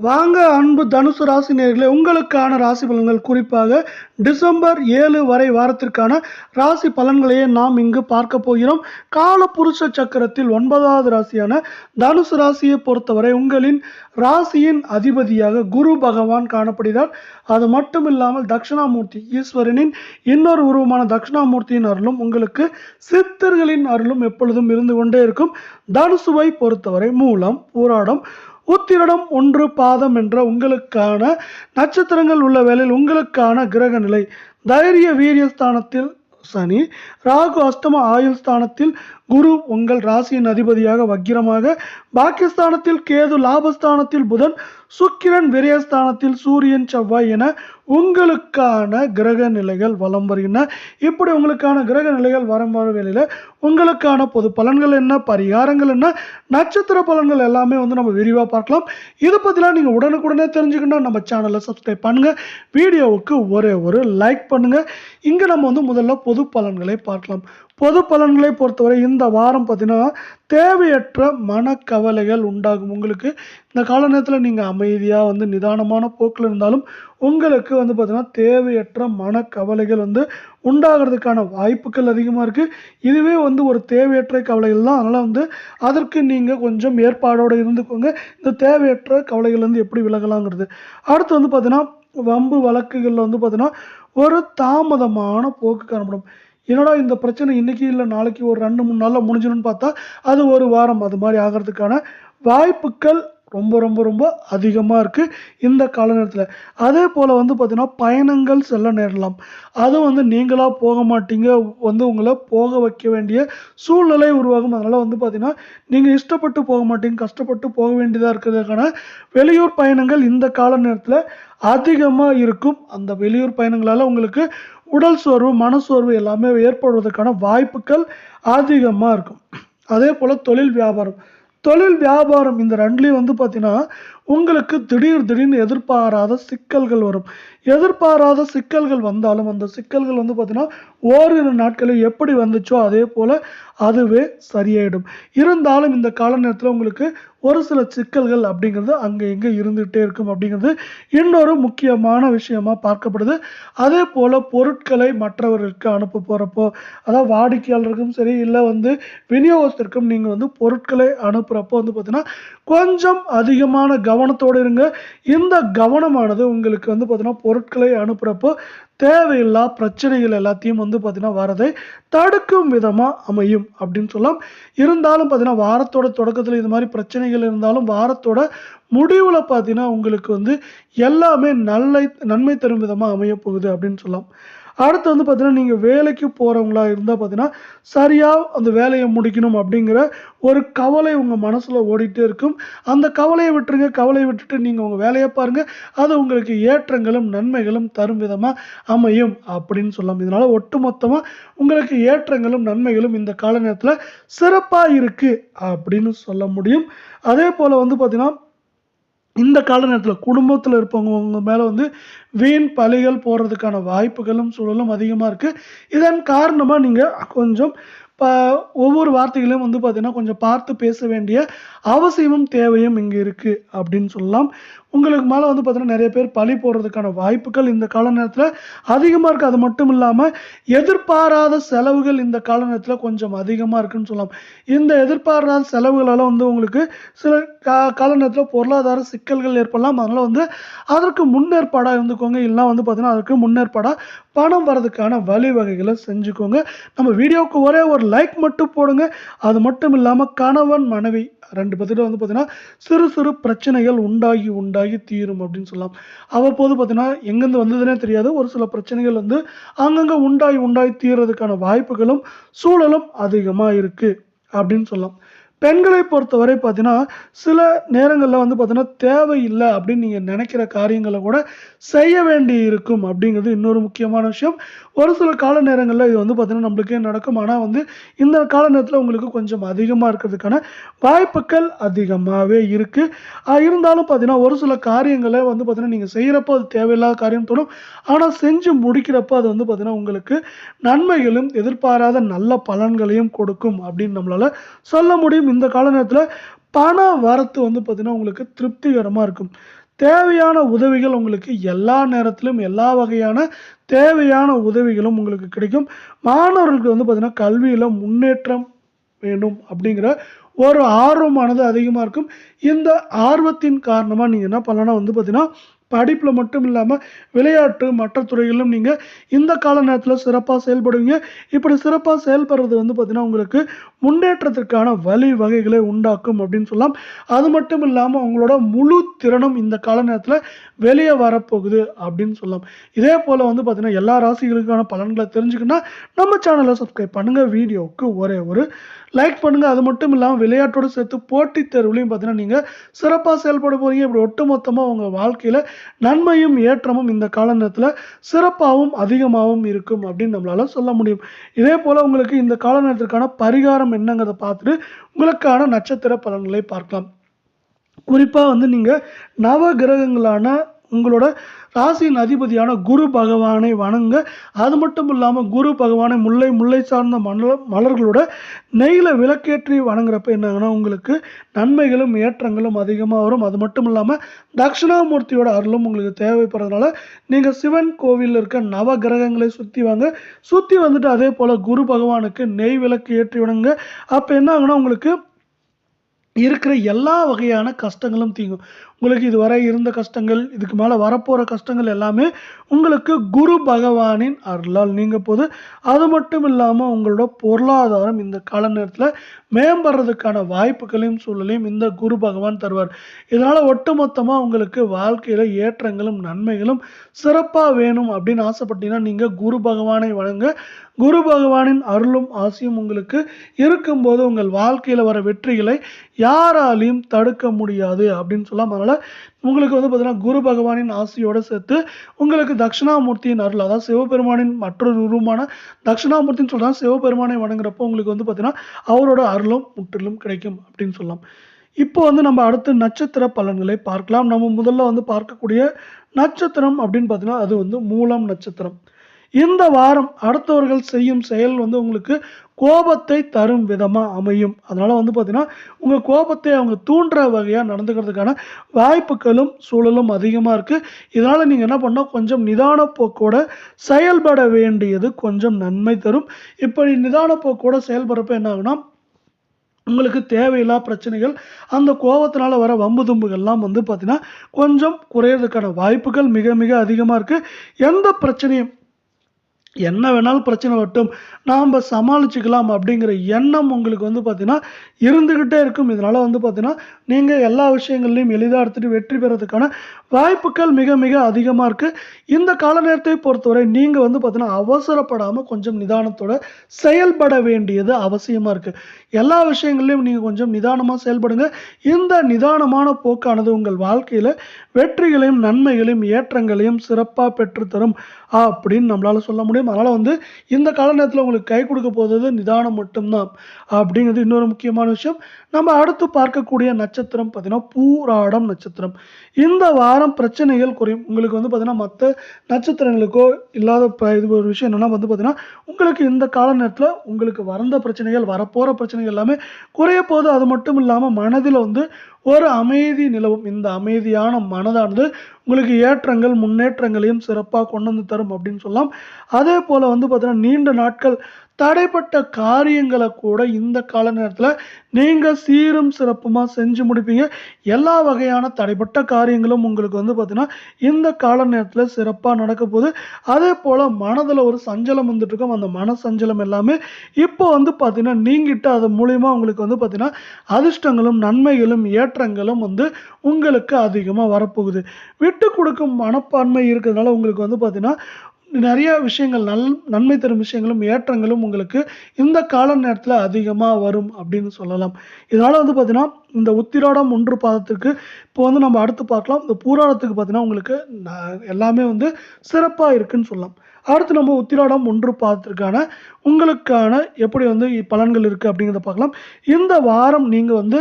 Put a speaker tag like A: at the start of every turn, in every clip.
A: வாங்க அன்பு தனுசு ராசி உங்களுக்கான ராசி பலன்கள் குறிப்பாக டிசம்பர் ஏழு வரை வாரத்திற்கான ராசி பலன்களையே நாம் இங்கு பார்க்க போகிறோம். காலபுருஷ சக்கரத்தில் ஒன்பதாவது ராசியான தனுசு ராசியை பொறுத்தவரை உங்களின் ராசியின் அதிபதியாக குரு பகவான் காணப்படுகிறார். அது மட்டும் இல்லாமல் தட்சிணாமூர்த்தி ஈஸ்வரனின் இன்னொரு உருவமான தட்சிணாமூர்த்தியின் அருளும் உங்களுக்கு சித்தர்களின் அருளும் எப்பொழுதும் இருந்து கொண்டே இருக்கும். தனுசுவை பொறுத்தவரை மூலம் போராடம் உத்திரடம் ஒன்று பாதம் என்ற உங்களுக்கான நட்சத்திரங்கள் உள்ள வேளையில் உங்களுக்கான கிரக நிலை. தைரிய வீரியஸ்தானத்தில் சனி ராகு அஷ்டம ஆயுள் ஸ்தானத்தில் குரு உங்கள் ராசியின் அதிபதியாக வக்கிரமாக பாக்கியஸ்தானத்தில் கேது லாபஸ்தானத்தில் புதன் சுக்கிரன் விரயஸ்தானத்தில் சூரியன் செவ்வாய் என உங்களுக்கான கிரக நிலைகள் வலம் வருகின்றன. இப்படி உங்களுக்கான கிரக நிலைகள் வரும் வர வேளையில் உங்களுக்கான பொது பலன்கள் என்ன பரிகாரங்கள் என்ன நட்சத்திர பலன்கள் எல்லாமே வந்து நம்ம விரிவாக பார்க்கலாம். இதை பற்றிலாம் நீங்கள் உடனுக்குடனே தெரிஞ்சுக்கணும் நம்ம சேனலை சப்ஸ்கிரைப் பண்ணுங்கள் வீடியோவுக்கு ஒரே ஒரு லைக் பண்ணுங்கள் இங்கே நம்ம வந்து முதல்ல பொது பலன்களை பார்க்கலாம். பொது பலன்களை பொறுத்தவரை இந்த வாரம் பார்த்திங்கன்னா தேவையற்ற மனக்கவலைகள் உண்டாகும். உங்களுக்கு இந்த கால நேரத்தில் நீங்கள் அமைதியாக வந்து நிதானமான போக்கில் இருந்தாலும் உங்களுக்கு வந்து பார்த்தீங்கன்னா தேவையற்ற மனக்கவலைகள் வந்து உண்டாகிறதுக்கான வாய்ப்புகள் அதிகமாக இருக்குது இதுவே வந்து ஒரு தேவையற்ற கவலைகள் தான். அதனால் வந்து அதற்கு நீங்கள் கொஞ்சம் ஏற்பாடோடு இருந்துக்கோங்க. இந்த தேவையற்ற கவலைகள் வந்து எப்படி விலகலாங்கிறது. அடுத்து வந்து பார்த்திங்கன்னா வம்பு வழக்குகளில் வந்து பார்த்திங்கன்னா ஒரு தாமதமான போக்கு காணப்படும். என்னடா இந்த பிரச்சனை இன்றைக்கி இல்லை நாளைக்கு ஒரு ரெண்டு மூணு நாளில் முடிஞ்சிடும்னு பார்த்தா அது ஒரு வாரம் அது மாதிரி ஆகிறதுக்கான வாய்ப்புகள் ரொம்ப ரொம்ப ரொம்ப அதிகமாக இருக்குது இந்த கால நேரத்தில் அதே போல் வந்து பார்த்திங்கன்னா பயணங்கள் செல்ல நேரலாம். அது வந்து நீங்களாக போக மாட்டீங்க வந்து உங்களை போக வைக்க வேண்டிய சூழ்நிலை உருவாகும். அதனால் வந்து பார்த்திங்கன்னா நீங்கள் இஷ்டப்பட்டு போக மாட்டீங்க கஷ்டப்பட்டு போக வேண்டியதாக இருக்கிறதுக்கான வெளியூர் பயணங்கள் இந்த கால நேரத்தில் அதிகமாக இருக்கும். அந்த வெளியூர் பயணங்களால் உங்களுக்கு உடல் சோர்வு மனசோர்வு எல்லாமே ஏற்படுவதற்கான வாய்ப்புகள் அதிகமாக இருக்கும். அதே போல் தொழில் வியாபாரம். தொழில் வியாபாரம் இந்த ரெண்டுலேயும் வந்து பார்த்திங்கன்னா உங்களுக்கு திடீர் திடீர்னு எதிர்பாராத சிக்கல்கள் வரும். எதிர்பாராத சிக்கல்கள் வந்தாலும் அந்த சிக்கல்கள் வந்து பார்த்தீங்கன்னா ஓரிரு நாட்களில் எப்படி வந்துச்சோ அதே போல் அதுவே சரியாயிடும். இருந்தாலும் இந்த கால நேரத்தில் உங்களுக்கு ஒரு சில சிக்கல்கள் அப்படிங்கிறது அங்கே இங்கே இருந்துகிட்டே இருக்கும் அப்படிங்கிறது இன்னொரு முக்கியமான விஷயமா பார்க்கப்படுது. அதே போல் பொருட்களை மற்றவர்களுக்கு அனுப்ப போகிறப்போ அதாவது வாடிக்கையாளருக்கும் சரி இல்லை வந்து விநியோகத்திற்கும் நீங்கள் வந்து பொருட்களை அனுப்புகிறப்போ வந்து பார்த்தீங்கன்னா கொஞ்சம் அதிகமான கவனம் கவனத்தோடு இருங்க. இந்த கவனமானது உங்களுக்கு வந்து பார்த்தீங்கன்னா பொருட்களை அனுப்புகிறப்போ தேவையில்லா பிரச்சனைகள் எல்லாத்தையும் வந்து பார்த்தீங்கன்னா வரதை தடுக்கும் விதமாக அமையும் அப்படின்னு சொல்லலாம். இருந்தாலும் பார்த்தீங்கன்னா வாரத்தோட தொடக்கத்தில் இது மாதிரி பிரச்சனைகள் இருந்தாலும் வாரத்தோட முடிவில் பார்த்தீங்கன்னா உங்களுக்கு வந்து எல்லாமே நல்ல நன்மை தரும் விதமாக அமையப்போகுது அப்படின்னு சொல்லலாம். அடுத்து வந்து பார்த்தீங்கன்னா நீங்கள் வேலைக்கு போகிறவங்களா இருந்தால் பார்த்தீங்கன்னா சரியாக அந்த வேலையை முடிக்கணும் அப்படிங்கிற ஒரு கவலை உங்கள் மனசில் ஓடிட்டே இருக்கும். அந்த கவலையை விட்டுருங்க. கவலையை விட்டுட்டு நீங்கள் உங்கள் வேலையை பாருங்கள் அது உங்களுக்கு ஏற்றங்களும் நன்மைகளும் தரும் விதமாக அமையும் அப்படின்னு சொல்லலாம். இதனால் ஒட்டுமொத்தமாக உங்களுக்கு ஏற்றங்களும் நன்மைகளும் இந்த கால நேரத்தில் சிறப்பாக இருக்குது அப்படின்னு சொல்ல முடியும். அதே போல் வந்து பார்த்திங்கன்னா இந்த கால நேரத்தில் குடும்பத்தில் இருப்பவங்க மேலே வந்து வீண் பழிகள் போடுறதுக்கான வாய்ப்புகளும் சூழலும் அதிகமாக இருக்குது இதன் காரணமாக நீங்கள் கொஞ்சம் ப ஒவ்வொரு வார்த்தைகளையும் வந்து பார்த்தீங்கன்னா கொஞ்சம் பார்த்து பேச வேண்டிய அவசியமும் தேவையும் இங்கே இருக்குது அப்படின்னு சொல்லலாம். உங்களுக்கு மேலே வந்து பார்த்தீங்கன்னா நிறைய பேர் பழி போடுறதுக்கான வாய்ப்புகள் இந்த கால நேரத்தில் அதிகமாக இருக்குது அது மட்டும் இல்லாமல் எதிர்பாராத செலவுகள் இந்த கால நேரத்தில் கொஞ்சம் அதிகமாக இருக்குன்னு சொல்லலாம். இந்த எதிர்பாராத செலவுகளால் வந்து உங்களுக்கு சில கா கால நேரத்தில் பொருளாதார சிக்கல்கள் ஏற்படலாம். அதனால் வந்து அதற்கு முன்னேற்பாடாக இருந்துக்கோங்க. இல்லைனா வந்து பார்த்தீங்கன்னா அதற்கு முன்னேற்பாடாக பணம் வர்றதுக்கான வழிவகைகளை செஞ்சுக்கோங்க. நம்ம வீடியோவுக்கு ஒரே ஒரு லைக் மட்டும் போடுங்க. அது மட்டும் இல்லாமல் கணவன் மனைவி ரெண்டு பேர்த்திட்ட வந்து பார்த்தீங்கன்னா சிறு சிறு பிரச்சனைகள் உண்டாகி உண்டாகி தீரும் அப்படின்னு சொல்லலாம். அவ்வப்போது பார்த்தீங்கன்னா எங்கேருந்து வந்ததுனே தெரியாது. ஒரு சில பிரச்சனைகள் வந்து அங்கங்கே உண்டாகி உண்டாகி தீர்றதுக்கான வாய்ப்புகளும் சூழலும் அதிகமாக இருக்குது அப்படின்னு சொல்லலாம். பெண்களை பொறுத்தவரை பார்த்தீங்கன்னா சில நேரங்களில் வந்து பார்த்தீங்கன்னா தேவையில்லை அப்படின்னு நீங்கள் நினைக்கிற காரியங்களை கூட செய்ய வேண்டி இருக்கும் அப்படிங்கிறது இன்னொரு முக்கியமான விஷயம். ஒரு சில கால நேரங்களில் இது வந்து பார்த்தீங்கன்னா நம்மளுக்கே நடக்கும். ஆனால் வந்து இந்த கால நேரத்தில் உங்களுக்கு கொஞ்சம் அதிகமாக இருக்கிறதுக்கான வாய்ப்புகள் அதிகமாகவே இருக்குது இருந்தாலும் பார்த்தீங்கன்னா ஒரு சில காரியங்களை வந்து பார்த்தீங்கன்னா நீங்கள் செய்கிறப்போ அது தேவையில்லாத காரியம் தோணும். ஆனால் செஞ்சு முடிக்கிறப்போ அது வந்து பார்த்தீங்கன்னா உங்களுக்கு நன்மைகளும் எதிர்பாராத நல்ல பலன்களையும் கொடுக்கும் அப்படின்னு நம்மளால் சொல்ல முடியும். இந்த கால நேரத்தில் பண வரத்து வந்து பார்த்திங்கன்னா உங்களுக்கு திருப்திகரமாக இருக்கும். தேவையான உதவிகள் உங்களுக்கு எல்லா நேரத்திலும் எல்லா வகையான தேவையான உதவிகளும் உங்களுக்கு கிடைக்கும். மாணவர்களுக்கு வந்து பார்த்திங்கன்னா கல்வியில் முன்னேற்றம் வேண்டும் அப்படிங்கிற ஒரு ஆர்வமானது அதிகமாக இருக்கும். இந்த ஆர்வத்தின் காரணமாக நீங்கள் என்ன பண்ணலாம்னா வந்து பார்த்திங்கன்னா படிப்பில் மட்டும் இல்லாமல் விளையாட்டு மற்ற துறைகளிலும் நீங்கள் இந்த கால நேரத்தில் சிறப்பாக செயல்படுவீங்க. இப்படி சிறப்பாக செயல்படுறது வந்து பார்த்திங்கன்னா உங்களுக்கு முன்னேற்றத்திற்கான வழி வகைகளை உண்டாக்கும் அப்படின்னு சொல்லலாம். அது மட்டும் இல்லாமல் உங்களோட முழு திறனும் இந்த கால நேரத்தில் வெளியே வரப்போகுது அப்படின்னு சொல்லலாம். இதே போல் வந்து பார்த்திங்கன்னா எல்லா ராசிகளுக்கான பலன்களை தெரிஞ்சுக்கணும்னா நம்ம சேனலை சப்ஸ்கிரைப் பண்ணுங்கள் வீடியோவுக்கு ஒரே ஒரு லைக் பண்ணுங்கள் அது மட்டும் இல்லாமல் விளையாட்டோடு சேர்த்து போட்டித் தேர்வுலையும் பார்த்தீங்கன்னா நீங்கள் சிறப்பாக செயல்பட போகிறீங்க இப்படி ஒட்டுமொத்தமாக உங்கள் வாழ்க்கையில் நன்மையும் ஏற்றமும் இந்த கால நேரத்தில் சிறப்பாகவும் அதிகமாகவும் இருக்கும் அப்படின்னு நம்மளால சொல்ல முடியும். இதே போல் உங்களுக்கு இந்த கால நேரத்திற்கான பரிகாரம் என்னங்கிறத பார்த்துட்டு உங்களுக்கான நட்சத்திர பலன்களை பார்க்கலாம். குறிப்பாக வந்து நீங்கள் நவ கிரகங்களான உங்களோட ராசியின் அதிபதியான குரு பகவானை வணங்க. அது மட்டும் இல்லாமல் குரு பகவானை முல்லை முல்லை சார்ந்த மலர் மலர்களோட நெய்யில் விளக்கேற்றி வணங்குறப்ப என்னங்கன்னா உங்களுக்கு நன்மைகளும் ஏற்றங்களும் அதிகமாக வரும். அது மட்டும் இல்லாமல் தட்சிணாமூர்த்தியோட அருளும் உங்களுக்கு தேவைப்படுறதுனால நீங்கள் சிவன் கோவிலில் இருக்க நவ கிரகங்களை சுற்றி வாங்க. சுற்றி வந்துட்டு அதே போல் குரு பகவானுக்கு நெய் விளக்கு ஏற்றி வணங்க. அப்போ என்ன ஆகுனா உங்களுக்கு இருக்கிற எல்லா வகையான கஷ்டங்களும் தீங்கும். உங்களுக்கு இதுவரை இருந்த கஷ்டங்கள் இதுக்கு மேலே வரப்போகிற கஷ்டங்கள் எல்லாமே உங்களுக்கு குரு பகவானின் அருளால் நீங்க போது அது மட்டும் இல்லாமல் உங்களோட பொருளாதாரம் இந்த கால நேரத்தில் மேம்படுறதுக்கான வாய்ப்புகளையும் சூழலையும் இந்த குரு பகவான் தருவார். இதனால் ஒட்டுமொத்தமாக உங்களுக்கு வாழ்க்கையில் ஏற்றங்களும் நன்மைகளும் சிறப்பாக வேணும் அப்படின்னு ஆசைப்பட்டீங்கன்னா நீங்கள் குரு பகவானை வழங்க. குரு பகவானின் அருளும் ஆசையும் உங்களுக்கு இருக்கும்போது உங்கள் வாழ்க்கையில் வர வெற்றிகளை யாராலையும் தடுக்க முடியாது அப்படின்னு சொல்லாமல் அதனால் உங்களுக்கு வந்து பார்த்தீங்கன்னா குரு பகவானின் ஆசையோடு சேர்த்து உங்களுக்கு தட்சிணாமூர்த்தியின் அருள் அதாவது சிவபெருமானின் மற்றொரு உருவமான தட்சிணாமூர்த்தின்னு சொல்கிறாங்க சிவபெருமானை வணங்குறப்போ உங்களுக்கு வந்து பார்த்தீங்கன்னா அவரோட அருளும் முற்றிலும் கிடைக்கும் அப்படின்னு சொல்லலாம். இப்போ வந்து நம்ம அடுத்து நட்சத்திர பலன்களை பார்க்கலாம். நம்ம முதல்ல வந்து பார்க்கக்கூடிய நட்சத்திரம் அப்படின்னு பார்த்தீங்கன்னா அது வந்து மூலம் நட்சத்திரம். இந்த வாரம் அடுத்தவர்கள் செய்யும் செயல் வந்து உங்களுக்கு கோபத்தை தரும் விதமாக அமையும். அதனால் வந்து பார்த்திங்கன்னா உங்கள் கோபத்தை அவங்க தூண்டுற வகையாக நடந்துக்கிறதுக்கான வாய்ப்புகளும் சூழலும் அதிகமாக இருக்குது இதனால் நீங்கள் என்ன பண்ணால் கொஞ்சம் நிதான போக்கோட செயல்பட வேண்டியது கொஞ்சம் நன்மை தரும். இப்படி நிதான போக்கோட செயல்படுறப்ப என்ன ஆகுனா உங்களுக்கு தேவையில்லா பிரச்சனைகள் அந்த கோபத்தினால வர வம்பு தும்புகள்லாம் வந்து பார்த்திங்கன்னா கொஞ்சம் குறையிறதுக்கான வாய்ப்புகள் மிக மிக அதிகமாக இருக்குது எந்த பிரச்சனையும் என்ன வேணாலும் பிரச்சனை வரட்டும் நாம் சமாளிச்சுக்கலாம் அப்படிங்கிற எண்ணம் உங்களுக்கு வந்து பார்த்திங்கன்னா இருந்துக்கிட்டே இருக்கும். இதனால் வந்து பார்த்திங்கன்னா நீங்கள் எல்லா விஷயங்கள்லையும் எளிதாக எடுத்துகிட்டு வெற்றி பெறதுக்கான வாய்ப்புகள் மிக மிக அதிகமாக இருக்குது இந்த கால நேரத்தை பொறுத்தவரை நீங்கள் வந்து பார்த்திங்கன்னா அவசரப்படாமல் கொஞ்சம் நிதானத்தோட செயல்பட வேண்டியது அவசியமாக இருக்குது எல்லா விஷயங்கள்லையும் நீங்கள் கொஞ்சம் நிதானமாக செயல்படுங்க. இந்த நிதானமான போக்கானது உங்கள் வாழ்க்கையில் வெற்றிகளையும் நன்மைகளையும் ஏற்றங்களையும் சிறப்பாக பெற்றுத்தரும் அப்படின்னு நம்மளால் சொல்ல முடியும். அதனால் வந்து இந்த கால நேரத்தில் உங்களுக்கு கை கொடுக்க போகிறது நிதானம் மட்டும்தான் அப்படிங்கிறது இன்னொரு முக்கியமான விஷயம். நம்ம அடுத்து பார்க்கக்கூடிய நட்சத்திரம் பார்த்தீங்கன்னா பூராடம் நட்சத்திரம். இந்த வாரம் பிரச்சனைகள் குறையும். உங்களுக்கு வந்து பார்த்தீங்கன்னா மற்ற நட்சத்திரங்களுக்கோ இல்லாத இது ஒரு விஷயம் என்னன்னா வந்து பார்த்தீங்கன்னா உங்களுக்கு இந்த கால நேரத்தில் உங்களுக்கு வரந்த பிரச்சனைகள் வரப்போகிற பிரச்சனைகள் எல்லாமே குறைய போது அது மட்டும் இல்லாமல் மனதில் வந்து ஒரு அமைதி நிலவும். இந்த அமைதியான மனதானது உங்களுக்கு ஏற்றங்கள் முன்னேற்றங்களையும் சிறப்பாக கொண்டு வந்து தரும் அப்படின்னு சொல்லலாம். அதே போல் வந்து பார்த்திங்கன்னா நீண்ட நாட்கள் தடைப்பட்ட காரியங்களை கூட இந்த கால நேரத்தில் நீங்கள் சீரும் சிறப்புமாக செஞ்சு முடிப்பீங்க. எல்லா வகையான தடைப்பட்ட காரியங்களும் உங்களுக்கு வந்து பார்த்திங்கன்னா இந்த கால நேரத்தில் சிறப்பாக நடக்க போகுது. அதே போல் மனதில் ஒரு சஞ்சலம் வந்துட்டு இருக்கும். அந்த மன சஞ்சலம் எல்லாமே இப்போ வந்து பார்த்திங்கன்னா நீங்கிட்டு அது மூலியமாக உங்களுக்கு வந்து பார்த்திங்கன்னா அதிர்ஷ்டங்களும் நன்மைகளும் ஏற்றங்களும் வந்து உங்களுக்கு அதிகமாக வரப்போகுது. விட்டு கொடுக்கும் மனப்பான்மை இருக்கிறதுனால உங்களுக்கு வந்து பார்த்திங்கன்னா நிறைய விஷயங்கள் நல் நன்மை தரும் விஷயங்களும் ஏற்றங்களும் உங்களுக்கு இந்த கால நேரத்தில் அதிகமாக வரும் அப்படின்னு சொல்லலாம். இதனால் வந்து பார்த்தீங்கன்னா இந்த உத்திராடம் ஒன்று பாதத்திற்கு இப்போ வந்து நம்ம அடுத்து பார்க்கலாம். இந்த பூராடத்துக்கு பார்த்தீங்கன்னா உங்களுக்கு ந- எல்லாமே வந்து சிறப்பாக இருக்குன்னு சொல்லலாம். அடுத்து நம்ம உத்திராடம் ஒன்று பாதத்திற்கான உங்களுக்கான எப்படி வந்து பலன்கள் இருக்குது அப்படிங்கிறத பார்க்கலாம். இந்த வாரம் நீங்கள் வந்து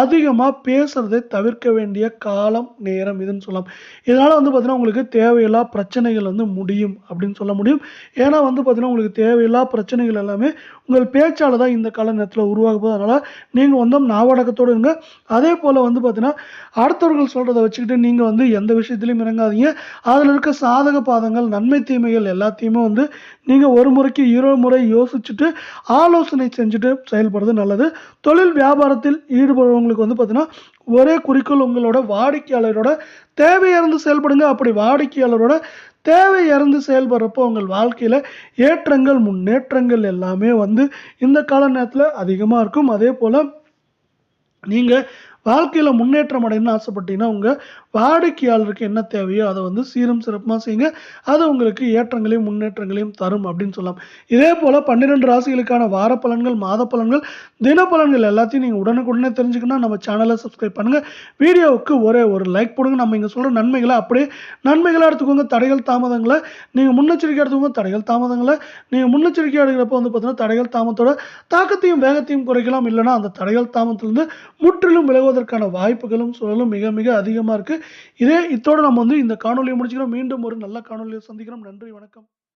A: அதிகமாக பேசுகிறதை தவிர்க்க வேண்டிய காலம் நேரம் இதுன்னு சொல்லலாம். இதனால் வந்து பார்த்திங்கன்னா உங்களுக்கு தேவையில்லா பிரச்சனைகள் வந்து முடியும் அப்படின்னு சொல்ல முடியும். ஏன்னா வந்து பார்த்திங்கன்னா உங்களுக்கு தேவையில்லா பிரச்சனைகள் எல்லாமே உங்கள் பேச்சால் தான் இந்த கால நேரத்தில் உருவாக போகுது. அதனால் நீங்கள் வந்து நாவடக்கத்தோடு இருங்க. அதே போல் வந்து பார்த்திங்கன்னா அடுத்தவர்கள் சொல்கிறத வச்சுக்கிட்டு நீங்கள் வந்து எந்த விஷயத்துலையும் இறங்காதீங்க. அதில் இருக்க சாதக பாதங்கள் நன்மை தீமைகள் எல்லாம் எல்லாத்தையுமே வந்து நீங்கள் ஒரு முறைக்கு இரு முறை யோசிச்சுட்டு ஆலோசனை செஞ்சுட்டு செயல்படுறது நல்லது. தொழில் வியாபாரத்தில் ஈடுபடுறவங்களுக்கு வந்து பார்த்தீங்கன்னா ஒரே குறிக்கோள் உங்களோட வாடிக்கையாளரோட தேவையிறந்து செயல்படுங்க. அப்படி வாடிக்கையாளரோட தேவை இறந்து செயல்படுறப்போ உங்கள் வாழ்க்கையில் ஏற்றங்கள் முன்னேற்றங்கள் எல்லாமே வந்து இந்த கால நேரத்தில் அதிகமாக இருக்கும். அதே போல் நீங்கள் வாழ்க்கையில் முன்னேற்றம் அடையணும்னு ஆசைப்பட்டீங்கன்னா உங்கள் வாடிக்கையாளருக்கு என்ன தேவையோ அதை வந்து சீரும் சிறப்புமாக செய்யுங்க. அது உங்களுக்கு ஏற்றங்களையும் முன்னேற்றங்களையும் தரும் அப்படின்னு சொல்லலாம். இதே போல் பன்னிரெண்டு ராசிகளுக்கான வார பலன்கள் மாத பலன்கள் தின பலன்கள் எல்லாத்தையும் நீங்கள் உடனுக்குடனே தெரிஞ்சுக்கணும் நம்ம சேனலை சப்ஸ்கிரைப் பண்ணுங்கள் வீடியோவுக்கு ஒரே ஒரு லைக் போடுங்க. நம்ம இங்கே சொல்கிற நன்மைகளை அப்படியே நன்மைகளாக எடுத்துக்கோங்க. தடைகள் தாமதங்களை. நீங்கள் முன்னெச்சரிக்கை எடுத்துக்கோங்க. தடைகள் தாமதங்களை. நீங்கள் முன்னெச்சரிக்கை எடுக்கிறப்ப வந்து பார்த்தீங்கன்னா தடைகள் தாமத்தோட தாக்கத்தையும் வேகத்தையும் குறைக்கலாம். இல்லைன்னா அந்த தடைகள் தாமத்திலிருந்து முற்றிலும் விலகுவதற்கான வாய்ப்புகளும் சூழலும் மிக மிக அதிகமாக இருக்குது இதே இத்தோடு நம்ம வந்து இந்த காணொலியை முடிச்சுக்கிறோம். மீண்டும் ஒரு நல்ல காணொலியை சந்திக்கிறோம். நன்றி வணக்கம்.